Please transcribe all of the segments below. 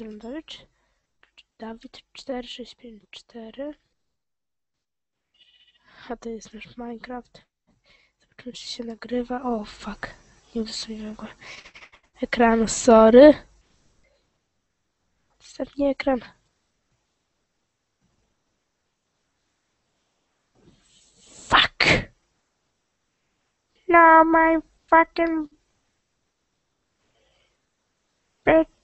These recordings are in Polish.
strony Dawid. Dawid 4654. A to jest nasz Minecraft. Zobaczymy, czy się nagrywa. O, fuck. Nie udostępniłem go. Ekranu, sorry. Ostatni ekran. Fuck. No, my fucking bitch.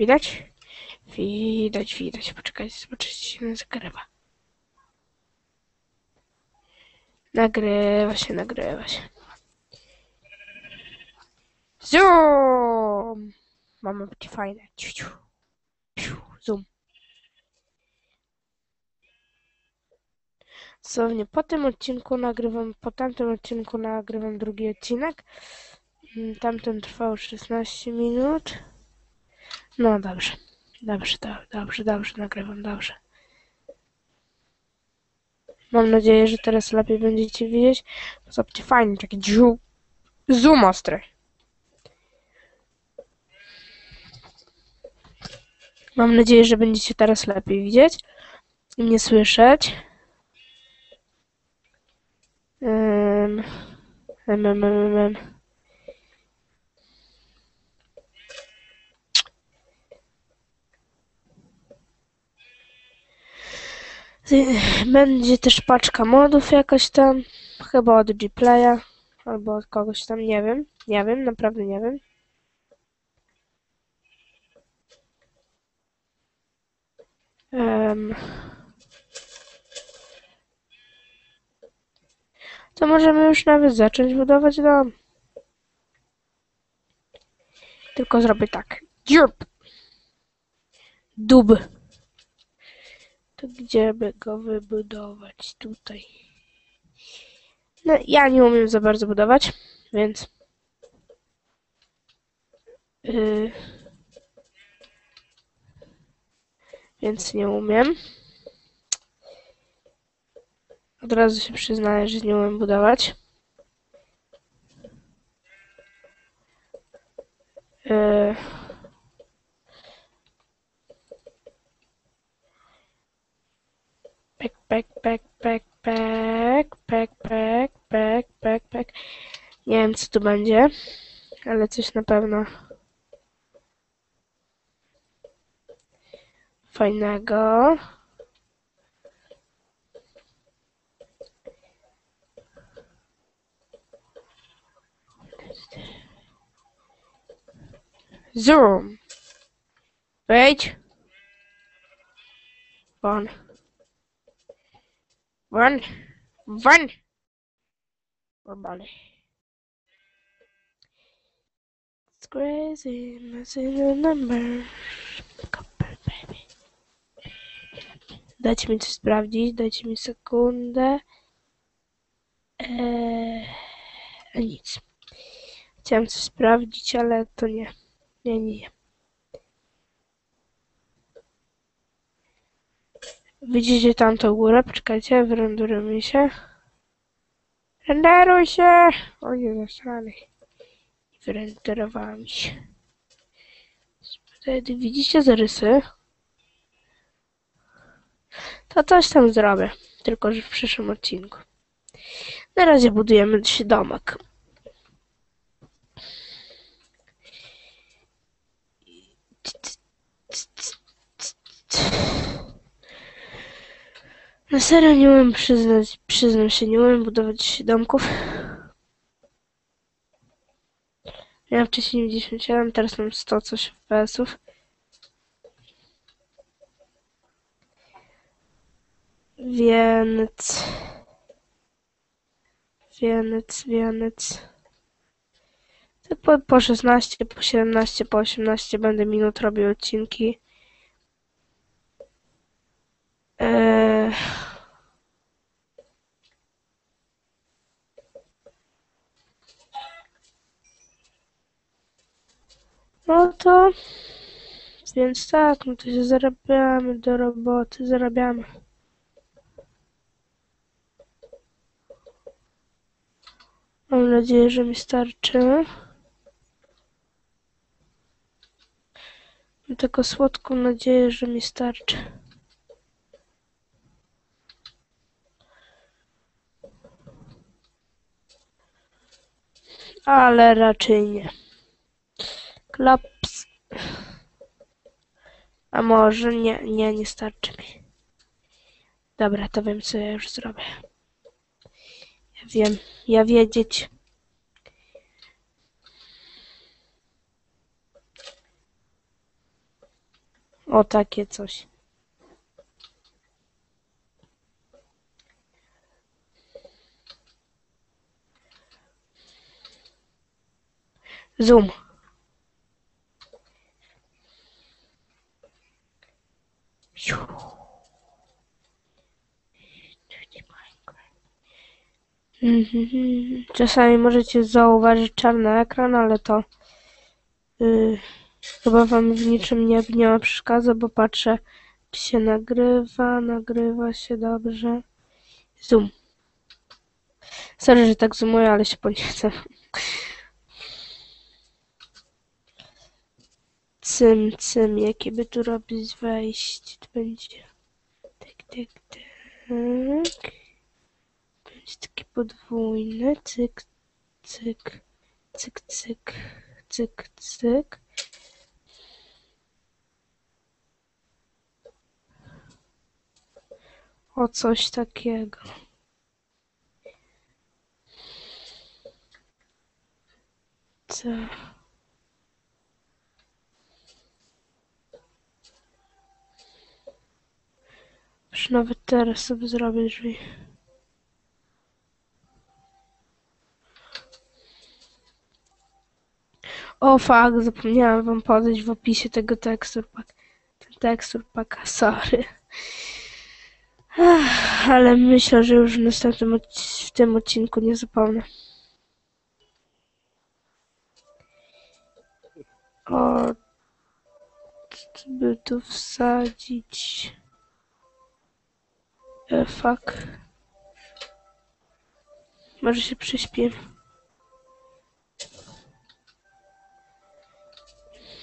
Widać? Widać, widać. Poczekajcie, zobaczycie, czy się nagrywa. Się, nagrywa się. Zoom! Mamy być fajne. Ciu, ciu. Ciu, Zoom. Dosłownie po tym odcinku nagrywam, po tamtym odcinku nagrywam drugi odcinek. Mm, Tamten trwał 16 minut. No dobrze, dobrze, do- dobrze, dobrze, nagrywam, dobrze. Mam nadzieję, że teraz lepiej będziecie widzieć. Zobaczcie, fajnie, taki dziu. Zoom ostry. Mam nadzieję, że będziecie teraz lepiej widzieć i mnie słyszeć. Um, Będzie też paczka modów jakaś tam, chyba od Gplaya albo od kogoś tam, nie wiem, nie wiem, naprawdę nie wiem. Em. To możemy już nawet zacząć budować dom. Tylko zrobię tak. Dziup. Dub. Gdzie by go wybudować? Tutaj. No, ja nie umiem za bardzo budować, więc... Yy, więc nie umiem. Od razu się przyznaję, że nie umiem budować. Wiem, co tu będzie, ale coś na pewno fajnego. Zoom. Wejdź. Won. Won. Won. Normalnie. It's crazy, messing a number. Couple, baby. Dajcie mi coś sprawdzić, dajcie mi sekundę. Eee, nic. Chciałem coś sprawdzić, ale to nie. Nie, nie. Widzicie tamtą górę? Poczekajcie, wyrenderuje się. Renderuj się! O nie, zasrany. Wyrenderowała mi się. Wtedy widzicie zarysy? To coś tam zrobię. Tylko, że w przyszłym odcinku. Na razie budujemy się domek. Na serio nie umiem przyznać, przyznam się, nie umiem budować domków. Miałem wcześniej 97, teraz mam 100 coś FPS-ów. Więc... Więc, więc... Po, po 16, po 17, po 18 będę minut robił odcinki. Eee... No to... Więc tak, no to się zarabiamy do roboty, zarabiamy. Mam nadzieję, że mi starczy. Mam taką słodką nadzieję, że mi starczy. Ale raczej nie. Klaps. A może nie, nie, nie starczy mi. Dobra, to wiem co ja już zrobię. Ja wiem, ja wiedzieć. O, takie coś. Zoom. Czasami możecie zauważyć czarny ekran, ale to yy, chyba wam w niczym nie, nie przeszkadza, bo patrzę, czy się nagrywa, nagrywa się dobrze. Zoom. Sorry, że tak zoomuję, ale się podniecam. Cym, cym, jakie by tu robić wejść? To będzie tak, tak, tak. Będzie taki podwójny, cyk, cyk, cyk, cyk, cyk, cyk. O coś takiego. Co? Już nawet teraz sobie zrobię drzwi. O fuck, zapomniałam wam podać w opisie tego tekstur pack. Ten tekstur packa, sorry. Ale myślę, że już w następnym w tym odcinku nie zapomnę. O, by tu wsadzić? E, fuck. Może się prześpię.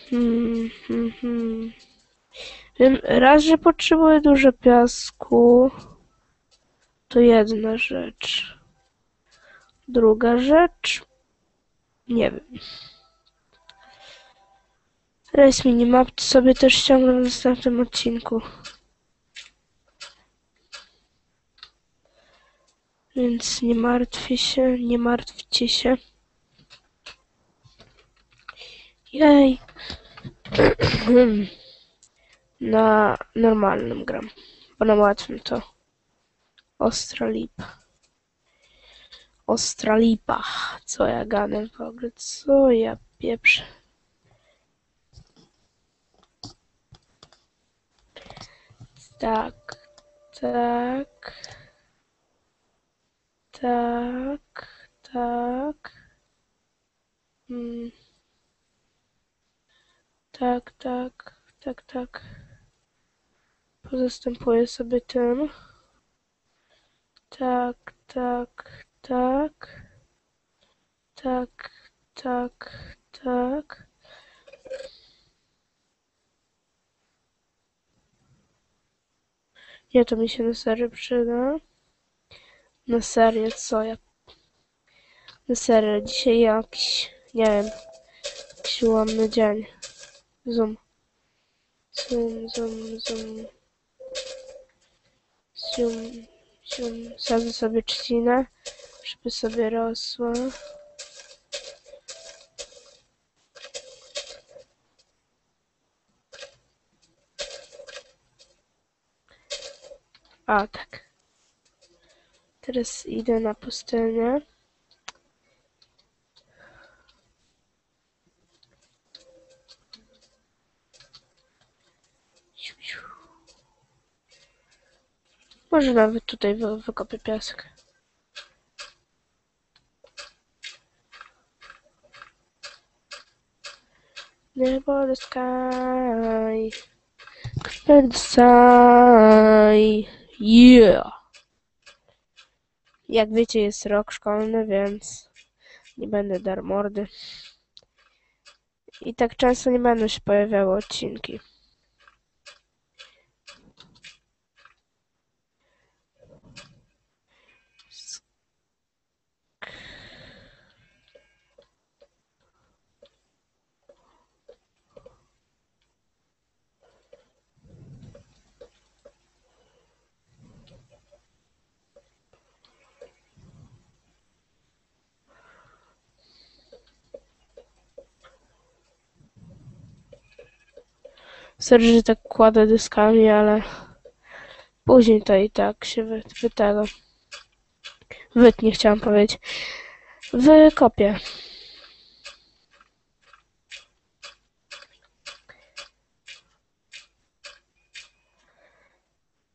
Hmm, hmm, hmm. Wiem, raz, że potrzebuję dużo piasku. To jedna rzecz. Druga rzecz. Nie wiem. Rejs minimap sobie też ściągnę w następnym odcinku. Więc nie martwię się, nie martwcie się. Jej. Na normalnym gram, bo na łatwym to ostra lipa. Ostra lipa. Co ja gadam w ogóle? Co ja pieprzę? Tak, tak, tak, tak. Mm. Tak, tak, tak, tak. Pozastępuję sobie tym. Tak, tak, tak. Tak, tak, tak. Nie, to mi się na serio przyda. Na serio, co ja... Na serio, dzisiaj jakiś, nie wiem, jakiś ułomny dzień. Zoom. Zoom, zoom, zoom. Zoom, zoom. Sadzę sobie trzcinę, żeby sobie rosła. A, tak. Teraz idę na pustelnię. Może nawet tutaj wy, wykopię piasek. Nebo the sky. Sky. Yeah. Jak wiecie, jest rok szkolny, więc Nie będę dar mordy. I tak często nie będą się pojawiały odcinki. Sorry, że tak kładę dyskami, ale później to i tak się wy, wy tego. Wytnie chciałam powiedzieć. Wykopię.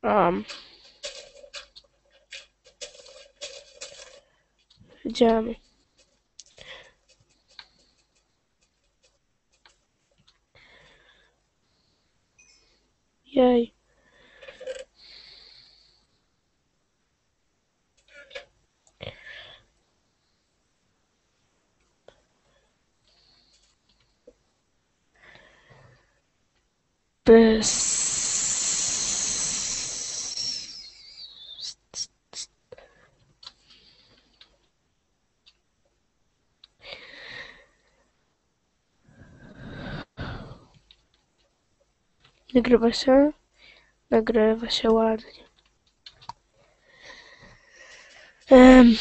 Um. Jej. Bez... Nagrywa się? Nagrywa się ładnie. Em,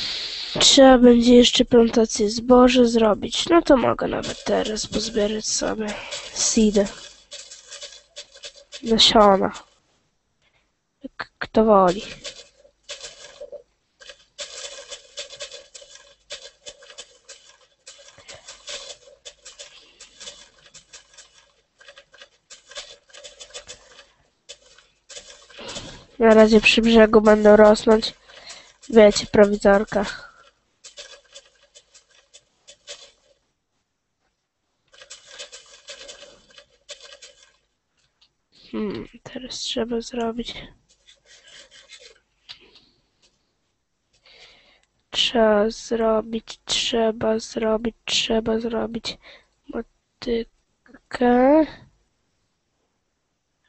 trzeba będzie jeszcze plantację zboża zrobić. No to mogę nawet teraz pozbierać sobie seedy. Nasiona. Jak kto woli. Na razie przy brzegu będą rosnąć. Wiecie, prowizorka. Hmm, teraz trzeba zrobić. Trzeba zrobić, trzeba zrobić, trzeba zrobić motykę.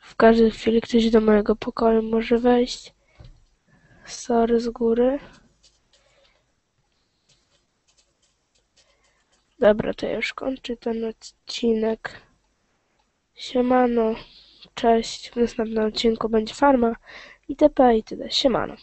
W każdej chwili ktoś do mojego pokoju może wejść. Sorry z góry. Dobra, to już kończę ten odcinek. Siemano. Cześć. W następnym odcinku będzie farma itp. itd. Siemano.